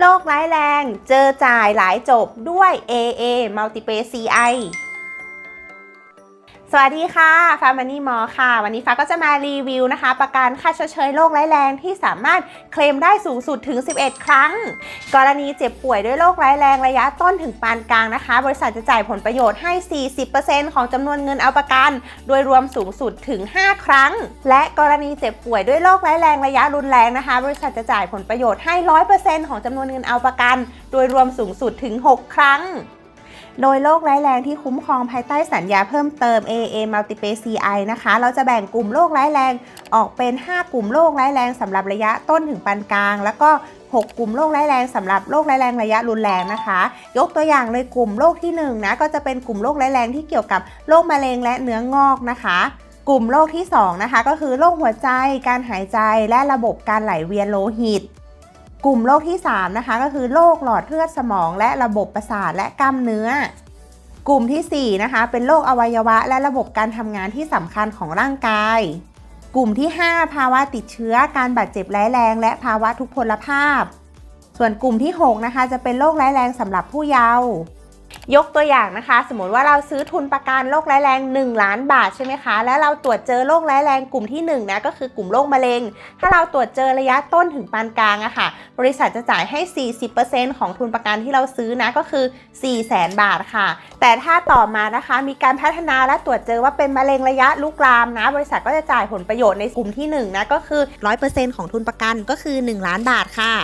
โรคร้ายแรง เจอจ่ายหลายจบด้วย AA multiple CI สวัสดีค่ะฟ้ามันนี่มอค่ะ วันนี้ฟ้าก็จะมารีวิวนะคะ ประกันค่าชดเชยโรคร้ายแรงที่สามารถเคลมได้สูงสุดถึง 11 ครั้ง กรณีเจ็บป่วยด้วยโรคร้ายแรงระยะต้นถึงปานกลางนะคะ บริษัทจะจ่ายผลประโยชน์ให้ 40%ของจำนวนเงินเอาประกัน โดยรวมสูงสุดถึง 5 ครั้ง และกรณีเจ็บป่วยด้วยโรคร้ายแรงระยะรุนแรงนะคะ บริษัทจะจ่ายผลประโยชน์ให้ 100%ของจำนวนเงินเอาประกัน โดยรวมสูงสุดถึง 6 ครั้ง โดยโรคร้ายแรงที่คุ้มครองภายใต้สัญญาเพิ่มเติม AA Multipay CI นะคะ เราจะแบ่งกลุ่มโรคร้ายแรงออกเป็น 5 กลุ่มโรคร้ายแรงสำหรับระยะต้นถึงปานกลาง แล้วก็ 6 กลุ่มโรคร้ายแรงสำหรับโรคร้ายแรงระยะรุนแรงนะคะ ยกตัวอย่างเลยกลุ่มโรคที่1นะก็จะเป็นกลุ่มโรคร้ายแรงที่เกี่ยวกับโรคมะเร็งและเนื้องอกนะคะกลุ่มโรคที่2นะคะก็คือโรคหัวใจ การหายใจและระบบการไหลเวียนโลหิต กลุ่มโรคที่ 3 นะคะ ก็คือโรคหลอดเลือดสมองและระบบประสาทและกล้ามเนื้อ กลุ่มทีสี่ 4 นะคะ เป็นโรคอวัยวะและระบบการทำงานที่สำคัญของร่างกาย กลุ่มที่ 5 ภาวะติดเชื้อการบาดเจ็บร้ายแรง และภาวะทุพพลภาพ ส่วนกลุ่มที่ 6 นะคะ จะเป็นโรคร้ายแรงสำหรับผู้เยาว์ ยกตัวอย่างนะคะ สมมติว่าเราซื้อทุนประกันโรคร้ายแรง 1 ล้านบาทใช่ไหมคะ แล้วเราตรวจเจอโรคร้ายแรงกลุ่มที่1นะก็คือกลุ่มโรคมะเร็ง ถ้าเราตรวจเจอระยะต้นถึงปานกลางอะค่ะ บริษัทจะจ่ายให้ 40%ของทุนประกันที่เราซื้อนะก็คือ 4 0 0 0 0 0บาทค่ะ แต่ถ้าต่อมานะคะ มีการพัฒนาและตรวจเจอว่าเป็นมะเร็งระยะลุกลามนะ บริษัทก็จะจ่ายผลประโยชน์ในกลุ่มที่1นะก็คือ 100%ของทุนประกันก็คือ 1 ล้านบาทค่ะ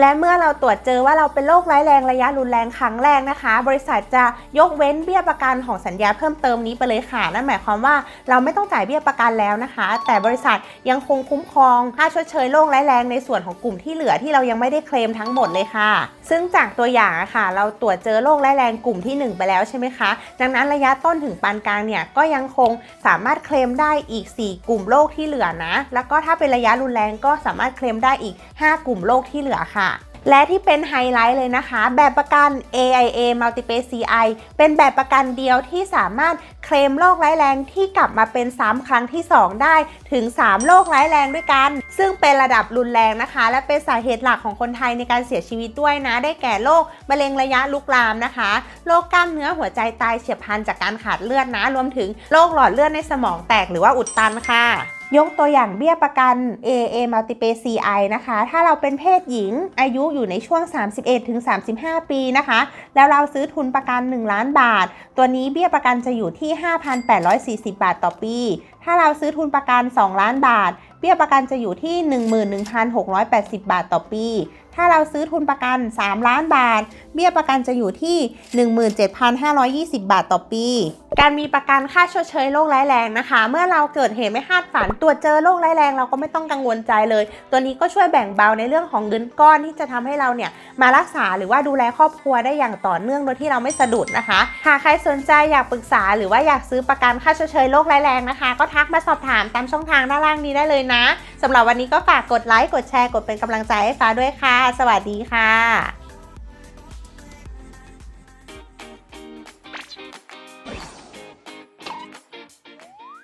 และเมื่อเราตรวจเจอว่าเราเป็นโรคร้ายแรงระยะรุนแรงครั้งแรกนะคะ บริษัทจะยกเว้นเบี้ยประกันของสัญญาเพิ่มเติมนี้ไปเลยค่ะนั่นหมายความว่าเราไม่ต้องจ่ายเบี้ยประกันแล้วนะคะ แต่บริษัทยังคงคุ้มครองค่าชดเชยโรคร้ายแรงในส่วนของกลุ่มที่เหลือที่เรายังไม่ได้เคลมทั้งหมดเลยค่ะ ซึ่งจากตัวอย่างอะค่ะ เราตรวจเจอโรคร้ายแรงกลุ่มที่ 1 ไปแล้วใช่ไหมคะดังนั้นระยะต้นถึงปานกลางเนี่ยก็ยังคงสามารถเคลมได้อีก 4 กลุ่มโรคที่เหลือนะ แล้วก็ถ้าเป็นระยะรุนแรงก็สามารถเคลมได้อีก 5 กลุ่มโรคที่เหลือค่ะ และที่เป็นไฮไลท์เลยนะคะ แบบประกัน AIA Multipay CI เป็นแบบประกันเดียวที่สามารถเคลมโรคร้ายแรงที่กลับมาเป็นซ้ำครั้งที่ 2 ได้ถึง 3 โรคร้ายแรงด้วยกัน ซึ่งเป็นระดับรุนแรงนะคะ และเป็นสาเหตุหลักของคนไทยในการเสียชีวิตด้วยนะ ได้แก่โรคมะเร็งระยะลุกลามนะคะ โรคกล้ามเนื้อหัวใจตายเฉียบพลันจากการขาดเลือดนะ รวมถึงโรคหลอดเลือดในสมองแตกหรือว่าอุดตันค่ะ ยกตัวอย่างเบี้ยประกัน AA multiple CI นะคะ ถ้าเราเป็นเพศหญิงอายุอยู่ในช่วง 31-35 ปีนะคะ แล้วเราซื้อทุนประกัน 1 ล้านบาท ตัวนี้เบี้ยประกันจะอยู่ที่ 5,840 บาทต่อปี ถ้าเราซื้อทุนประกัน 2 ล้านบาท เบี้ยประกันจะอยู่ที่ 11,680 บาทต่อปีถ้าเราซื้อทุนประกัน 3 ล้านบาท เบี้ยประกันจะอยู่ที่ 17,520 บาทต่อปี การมีประกันค่าชดเชยโรคร้ายแรงนะคะ เมื่อเราเกิดเหตุไม่คาดฝันตรวจเจอโรคร้ายแรงเราก็ไม่ต้องกังวลใจเลย ตัวนี้ก็ช่วยแบ่งเบาในเรื่องของเงินก้อนที่จะทำให้เราเนี่ยมารักษาหรือว่าดูแลครอบครัวได้อย่างต่อเนื่องโดยที่เราไม่สะดุดนะคะ หากใครสนใจอยากปรึกษา หรือว่าอยากซื้อประกันค่าชดเชยโรคร้ายแรงนะคะ ก็ทักมาสอบถามตามช่องทางด้านล่างนี้ได้เลยนะ สำหรับวันนี้ก็ฝากกดไลค์กดแชร์กดเป็นกำลังใจให้ฟ้าด้วยค่ะ สวัสดีค่ะ